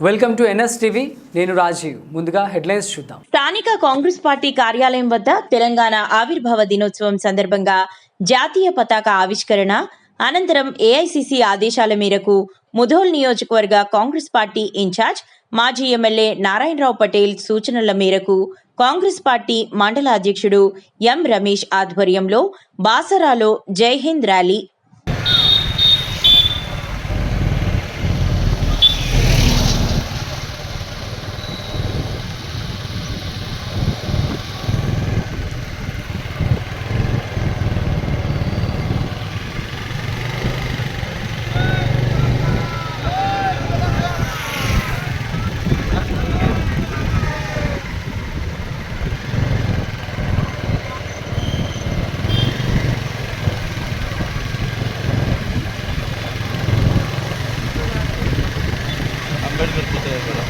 Welcome to NS TV నేను రాజీవ్. ముందుగా headlines చూద్దాం. స్థానిక కాంగ్రెస్ పార్టీ కార్యాలయం వద్ద తెలంగాణ ఆవిర్భావ దినోత్సవం సందర్భంగా జాతీయ పతాక ఆవిష్కరణ అనంతరం ఏఐసిసి ఆదేశాల మేరకు ముధోల్ నియోజకవర్గ కాంగ్రెస్ పార్టీ ఇన్ఛార్జ్ మాజీ ఎమ్మెల్యే నారాయణరావు పటేల్ సూచనల మేరకు కాంగ్రెస్ పార్టీ మండల అధ్యక్షుడు ఎం రమేష్ ఆధ్వర్యంలో బాసరాలో జై హింద్ ర్యాలీ అంబేద్కర్ పుస్తకం కదా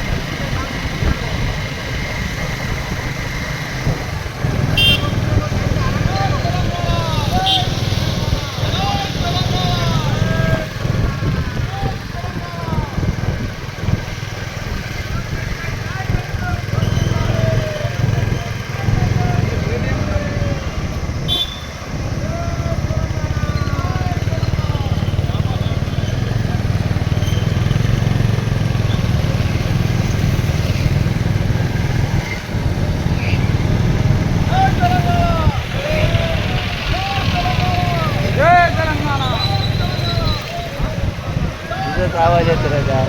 आवाज येतो राजा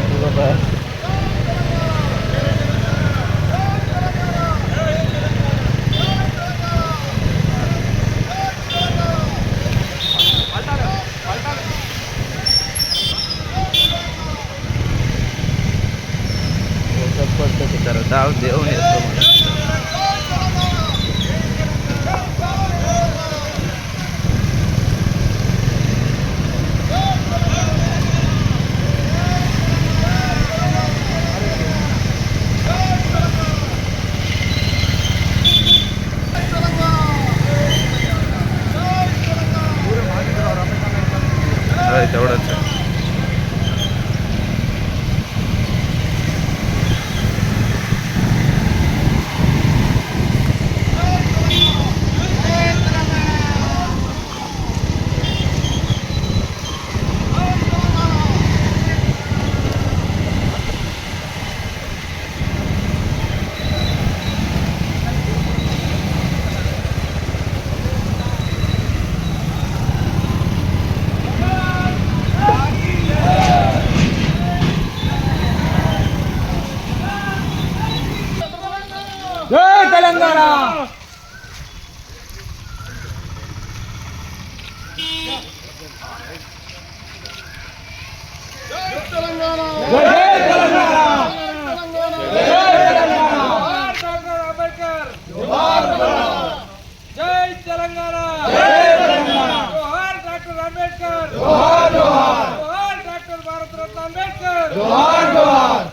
होय, तेवढंच आहे జై తెలంగాణ. జై తెలంగాణ. జోహార్ డాక్టర్ అంబేద్కర్ జోహార్ జోహార్ జోహార్ డాక్టర్ భారతరత్న అంబేద్కర్ జోహార్ జోహార్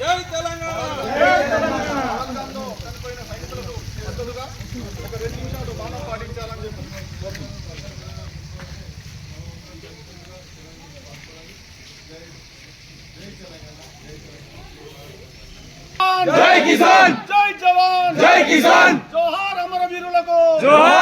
జై తెలంగాణ జై తెలంగాణ జై కిసాన్! జై జవాన్! జై కిసాన్! జోహార్ అమరవీరులకు! జోహార్!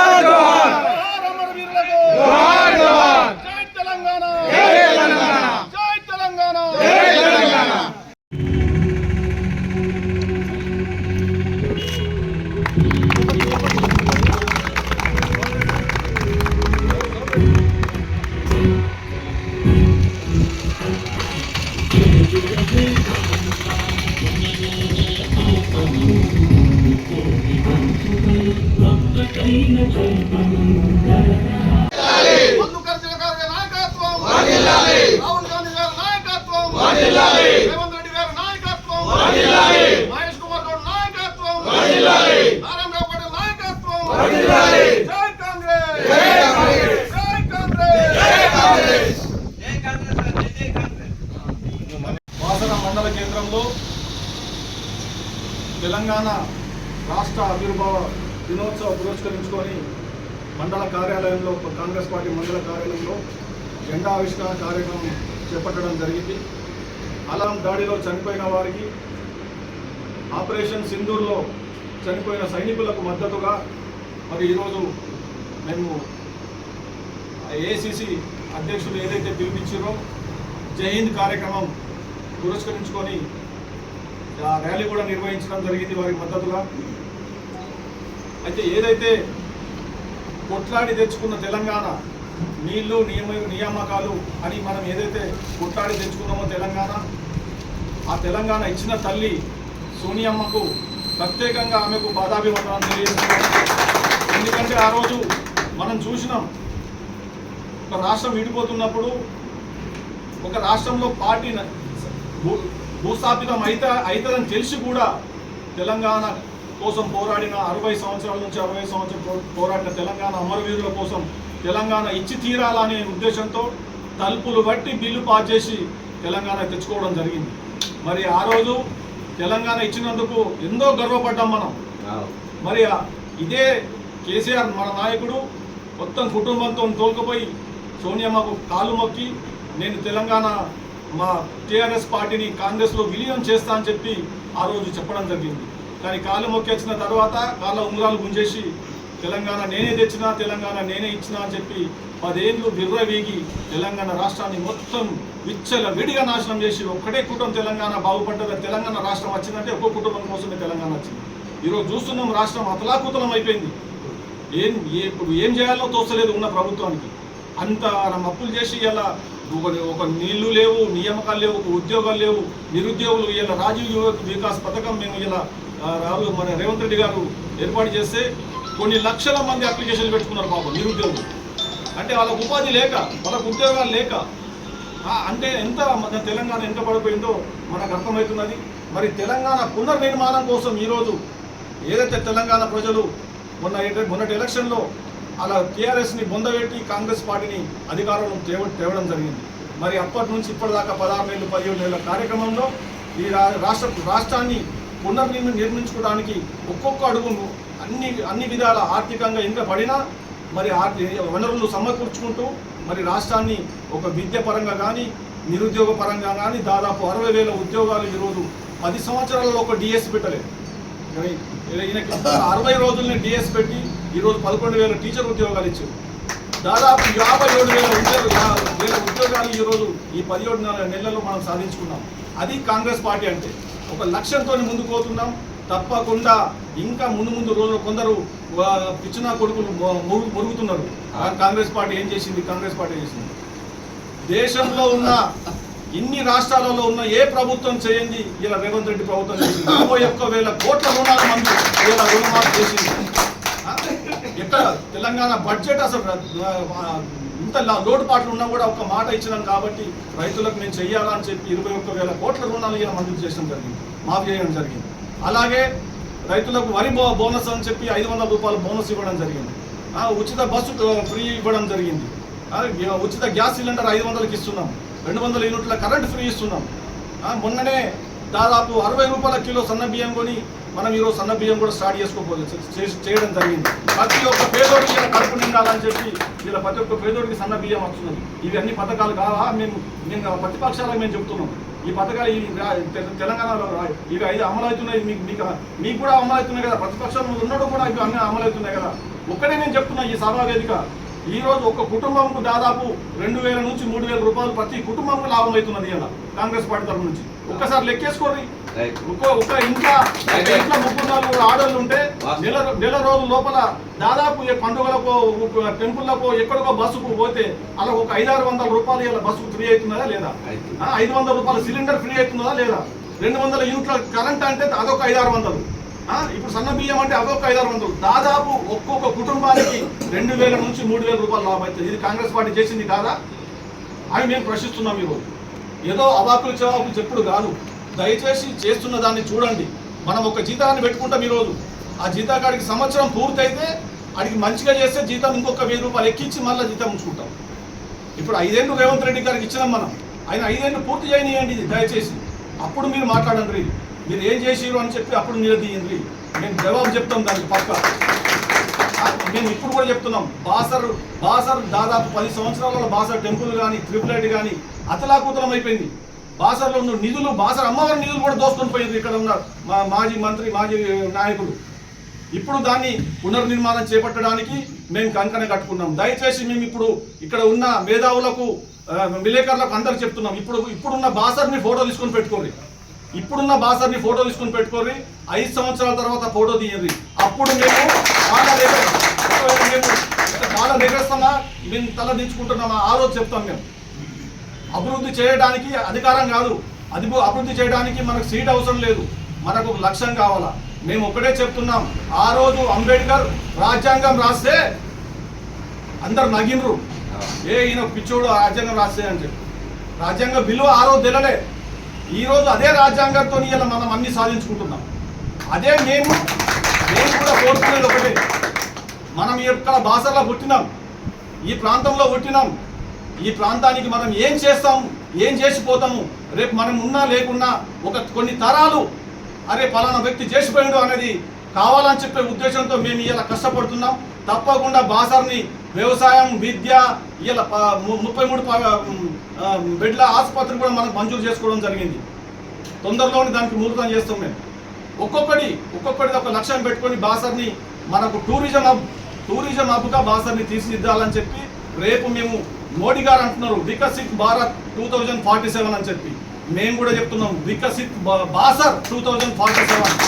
మండల కేంద్రంలో తెలంగాణ రాష్ట్ర ఆవిర్భావ దినోత్సవ పురస్కరించుకొని మండల కార్యాలయంలో కాంగ్రెస్ పార్టీ మండల కార్యాలయంలో జెండా ఆవిష్కరణ కార్యక్రమం చేపట్టడం జరిగింది. అలాం దాడిలో చనిపోయిన వారికి ఆపరేషన్ సింధూర్లో చనిపోయిన సైనికులకు మద్దతుగా మరి ఈరోజు మేము ఏసీసీ అధ్యక్షులు ఏదైతే పిలిపించారో జై హింద్ కార్యక్రమం పురస్కరించుకొని ఆ ర్యాలీ కూడా నిర్వహించడం జరిగింది వారికి మద్దతుగా. అయితే ఏదైతే కొట్లాడి తెచ్చుకున్న తెలంగాణ నీళ్ళు నియమ నియామకాలు అని మనం ఏదైతే కొట్లాడి తెచ్చుకున్నామో తెలంగాణ ఆ తెలంగాణ ఇచ్చిన తల్లి సోనియమ్మకు ప్రత్యేకంగా ఆమెకు బాధాభివందనం తెలియజేస్తున్నాం. ఎందుకంటే ఆ రోజు మనం చూసినాం ఒక రాష్ట్రం విడిపోతున్నప్పుడు ఒక రాష్ట్రంలో పార్టీ భూ- భూస్థాపితం అయితే అవుతుందని తెలిసి కూడా తెలంగాణ కోసం పోరాడిన అరవై సంవత్సరాల నుంచి అరవై సంవత్సరాలు పోరాడిన తెలంగాణ అమరవీరుల కోసం తెలంగాణ ఇచ్చి తీరాలనే ఉద్దేశంతో తలుపులు బట్టి బిల్లు పాస్ చేసి తెలంగాణ తెచ్చుకోవడం జరిగింది. మరి ఆ రోజు తెలంగాణ ఇచ్చినందుకు ఎంతో గర్వపడ్డాం మనం. మరి ఇదే కేసీఆర్ మన నాయకుడు మొత్తం కుటుంబంతో తోలుకుపోయి సోనియామ్మకు కాలు మొక్కి నేను తెలంగాణ మా టీఆర్ఎస్ పార్టీని కాంగ్రెస్లో విలీనం చేస్తా అని చెప్పి ఆ రోజు చెప్పడం జరిగింది. కానీ కాలు మొక్కి వచ్చిన తర్వాత కాళ్ళ ఉంగరాలు గుంజేసి తెలంగాణ నేనే తెచ్చినా తెలంగాణ నేనే ఇచ్చినా అని చెప్పి పదేళ్ళు విర్రవీగి తెలంగాణ రాష్ట్రాన్ని మొత్తం విచ్చల విడిగా నాశనం చేసి ఒక్కటే కుటుంబం తెలంగాణ బాగుపడ్డది తెలంగాణ రాష్ట్రం వచ్చిందంటే ఒక్కో కుటుంబం కోసమే తెలంగాణ వచ్చింది. ఈరోజు చూస్తున్నాం రాష్ట్రం అతలాకుతలం అయిపోయింది. ఏం ఇప్పుడు ఏం చేయాలో తోచలేదు ఉన్న ప్రభుత్వానికి. అంత అప్పులు చేసి ఇలా ఒక ఒక నీళ్ళు లేవు నియామకాలు లేవు ఉద్యోగాలు లేవు నిరుద్యోగులు ఇలా రాజీవ్ యువక్ వికాస్ పథకం మేము ఇలా రాళ్ళు మన రేవంత్ రెడ్డి గారు ఏర్పాటు చేస్తే కొన్ని లక్షల మంది అప్లికేషన్లు పెట్టుకున్నారు పాపం నిరుద్యోగులు. అంటే వాళ్ళకు ఉపాధి లేక వాళ్ళకు ఉద్యోగాలు లేక అంటే ఎంత మన తెలంగాణ ఎంత పడిపోయిందో మనకు అర్థమవుతున్నది. మరి తెలంగాణ పునర్నిర్మాణం కోసం ఈరోజు ఏదైతే తెలంగాణ ప్రజలు మొన్న మొన్నటి ఎలక్షన్లో అలా టీఆర్ఎస్ని బొందబెట్టి కాంగ్రెస్ పార్టీని అధికారంలో తేవ తేవడం జరిగింది. మరి అప్పటి నుంచి ఇప్పటిదాకా పదహారు నెలలు పదిహేడు నెలల కార్యక్రమంలో ఈ రా- రాష్ట్ర రాష్ట్రాన్ని పునర్నిర్మి నిర్మించుకోవడానికి ఒక్కొక్క అడుగును అన్ని అన్ని విధాల ఆర్థికంగా ఇంకా పడినా మరి వనరులు సమకూర్చుకుంటూ మరి రాష్ట్రాన్ని ఒక విద్య పరంగా కానీ నిరుద్యోగ పరంగా కానీ దాదాపు అరవై వేల ఉద్యోగాలు ఈరోజు పది సంవత్సరాలలో ఒక డిఎస్ పెట్టలేదు. ఈయనకి అరవై రోజుల్ని డిఎస్ పెట్టి ఈరోజు పదకొండు వేల టీచర్ ఉద్యోగాలు ఇచ్చారు. దాదాపు యాభై ఏడు వేల ఉద్యోగ వేల ఉద్యోగాలు ఈరోజు ఈ పదిహేడు నెల- నెలల్లో మనం సాధించుకున్నాం. అది కాంగ్రెస్ పార్టీ అంటే. ఒక లక్ష్యంతో ముందుకు పోతున్నాం. తప్పకుండా ఇంకా ముందు ముందు రోజులు కొందరు పిచ్చినా కొడుకులు మురుగుతున్నారు ఆ. కాంగ్రెస్ పార్టీ ఏం చేసింది? కాంగ్రెస్ పార్టీ చేసింది? దేశంలో ఉన్న ఇన్ని రాష్ట్రాలలో ఉన్న ఏ ప్రభుత్వం చేయండి? ఇలా రేవంత్ రెడ్డి ప్రభుత్వం చేసింది. ఇరవై ఒక్క వేల కోట్ల రుణాల మంది ఇలా రుణమాఫీ చేసింది? ఎక్కడ? తెలంగాణ బడ్జెట్ అసలు ఇంత లోటుపాట్లు ఉన్నా కూడా ఒక మాట ఇచ్చినాం కాబట్టి రైతులకు నేను చెయ్యాలని చెప్పి ఇరవై ఒక్క వేల కోట్ల రుణాలు ఇలా మంజూరు చేయడం జరిగింది. మాఫీ చేయడం జరిగింది. అలాగే రైతులకు వరి బోనస్ అని చెప్పి ఐదు వందల రూపాయలు బోనస్ ఇవ్వడం జరిగింది. ఉచిత బస్సు ఫ్రీ ఇవ్వడం జరిగింది. ఉచిత గ్యాస్ సిలిండర్ ఐదు వందలకి ఇస్తున్నాం. రెండు వందల యూనిట్ల కరెంట్ ఫ్రీ ఇస్తున్నాం. మొన్ననే దాదాపు అరవై రూపాయల కిలో సన్న బియ్యం కొని మనం ఈరోజు సన్న బియ్యం కూడా స్టార్ట్ చేసుకోబోదు. చేయడం జరిగింది. ప్రతి ఒక్క పేదోడికి కడుపు నిండాలని చెప్పి ఇలా ప్రతి ఒక్క పేదోడికి సన్న బియ్యం వస్తున్నది. ఇవి అన్ని పథకాలు కావా? మేము మేము ప్రతిపక్షాలకు మేము చెప్తున్నాం. ఈ పథకాలు ఈ తెలంగాణలో ఇవి ఐదు అమలవుతున్నాయి. మీకు మీకు మీకు కూడా అమలవుతున్నాయి కదా? ప్రతిపక్షంలో ఉన్నప్పుడు కూడా ఇవి అన్నీ అమలు అవుతున్నాయి కదా? ఒక్కడే నేను చెప్తున్నా ఈ సభావేదిక ఈ రోజు ఒక కుటుంబంకు దాదాపు రెండు వేల నుంచి మూడు వేల రూపాయలు ప్రతి కుటుంబంకు లాభం అవుతున్నది ఇలా కాంగ్రెస్ పార్టీ తరఫు నుంచి. ఒక్కసారి లెక్కేసుకోండి రైట్. ఒక్క ఒక్క ఇంట్లో ఒక ఇంట్లో ముగ్గురు నాలుగు ఆడోళ్ళు ఉంటే నెల నెల రోజుల లోపల దాదాపు ఏ పండుగలకు టెంపుల్లకు ఎక్కడికో బస్సుకు పోతే అలా ఒక ఐదారు వందల రూపాయలు ఇలా బస్సుకు ఫ్రీ అవుతున్నదా లేదా? అవుతుంది. ఆ, ఐదు వందల రూపాయల సిలిండర్ ఫ్రీ అవుతున్నదా లేదా? రెండు వందల యూనిట్ల కరెంట్ అంటే అదొక ఐదారు వందలు. ఇప్పుడు సన్న బియ్యం అంటే అదొక ఐదారు వందలు. దాదాపు ఒక్కొక్క కుటుంబానికి రెండు వేల నుంచి మూడు వేల రూపాయలు లాభం అవుతుంది. ఇది కాంగ్రెస్ పార్టీ చేసింది కాదా? అని మేము ప్రశ్నిస్తున్నాం ఈరోజు. ఏదో అవాకులు చవాకులు చెప్పుడు కాదు. దయచేసి చేస్తున్న దాన్ని చూడండి. మనం ఒక జీతాన్ని పెట్టుకుంటాం ఈరోజు. ఆ జీతకాడికి సంవత్సరం పూర్తయితే అడిగి మంచిగా చేస్తే జీతం ఇంకొక వెయ్యి రూపాయలు ఎక్కించి మళ్ళీ జీతం ఉంచుకుంటాం. ఇప్పుడు ఐదేళ్ళు రేవంత్ రెడ్డి గారికి ఇచ్చినాం మనం. ఆయన ఐదేళ్ళు పూర్తి చేయనియండి దయచేసి. అప్పుడు మీరు మాట్లాడండి. మీరు ఏం చేసిరు అని చెప్పి అప్పుడు నిలదీయండి మేము జవాబు చెప్తాం దానికి పక్క. మేము ఇప్పుడు కూడా చెప్తున్నాం. బాసర్ బాసర్ దాదాపు పది సంవత్సరాలలో బాసర్ టెంపుల్ కానీ త్రిపుల్ ఐటీ కానీ అతలాకుతలం అయిపోయింది. బాసర్లో ఉన్న నిధులు బాసర్ అమ్మవారి నిధులు కూడా దోసుకొని పోయింది ఇక్కడ ఉన్న మా మాజీ మంత్రి మాజీ నాయకులు. ఇప్పుడు దాన్ని పునర్నిర్మాణం చేపట్టడానికి మేము కంకణ కట్టుకున్నాం. దయచేసి మేము ఇప్పుడు ఇక్కడ ఉన్న మేధావులకు విలేకరులకు అందరు చెప్తున్నాం. ఇప్పుడు ఇప్పుడున్న బాసర్ని ఫోటో తీసుకొని పెట్టుకోండి. ఇప్పుడున్న బాసర్ని ఫోటో తీసుకొని పెట్టుకోండి. ఐదు సంవత్సరాల తర్వాత ఫోటో తీయండి. అప్పుడు మేము చాలా మేము చాలా నెగేస్తామా మేము తల దించుకుంటున్నామా ఆ రోజు చెప్తాం మేము. అభివృద్ధి చేయడానికి అధికారం కాదు. అది అభివృద్ధి చేయడానికి మనకు సీట్ అవసరం లేదు. మనకు లక్ష్యం కావాలా? మేము ఒకటే చెప్తున్నాం. ఆ రోజు అంబేద్కర్ రాజ్యాంగం రాస్తే అందరు నగినరు. ఏ ఈయన పిచ్చోడు రాజ్యాంగం రాస్తే అని చెప్పి. రాజ్యాంగం విలువ ఆ రోజు తెలలే ఈ రోజు అదే రాజ్యాంగంతో ఇలా మనం అన్ని సాధించుకుంటున్నాం. అదే మేము మేము కూడా కోరుకునేది ఒకటే. మనం ఇక్కడ బాసర్లో పుట్టినాం. ఈ ప్రాంతంలో పుట్టినాం. ఈ ప్రాంతానికి మనం ఏం చేస్తాము ఏం చేసిపోతాము? రేపు మనం ఉన్నా లేకున్నా ఒక కొన్ని తరాలు అరే పలానా వ్యక్తి చేసిపోయాడు అనేది కావాలని చెప్పే ఉద్దేశంతో మేము ఇలా కష్టపడుతున్నాం. తప్పకుండా బాసర్ని వ్యవసాయం విద్య ఇలా ముప్పై మూడు బెడ్ల ఆసుపత్రి కూడా మనం మంజూరు చేసుకోవడం జరిగింది. తొందరలోనే దానికి ముహూర్తం చేస్తాం మేము. ఒక్కొక్కటి ఒక్కొక్కటి ఒక లక్ష్యం పెట్టుకొని బాసర్ని మనకు టూరిజం హబ్ టూరిజం హబ్గా బాసర్ని తీర్చిదిద్దాలని చెప్పి రేపు మేము మోడీ గారు అంటున్నారు Viksit Bharat two thousand forty seven అని చెప్పి. మేము కూడా చెప్తున్నాం వికసిత్ బా- Basar two thousand forty seven.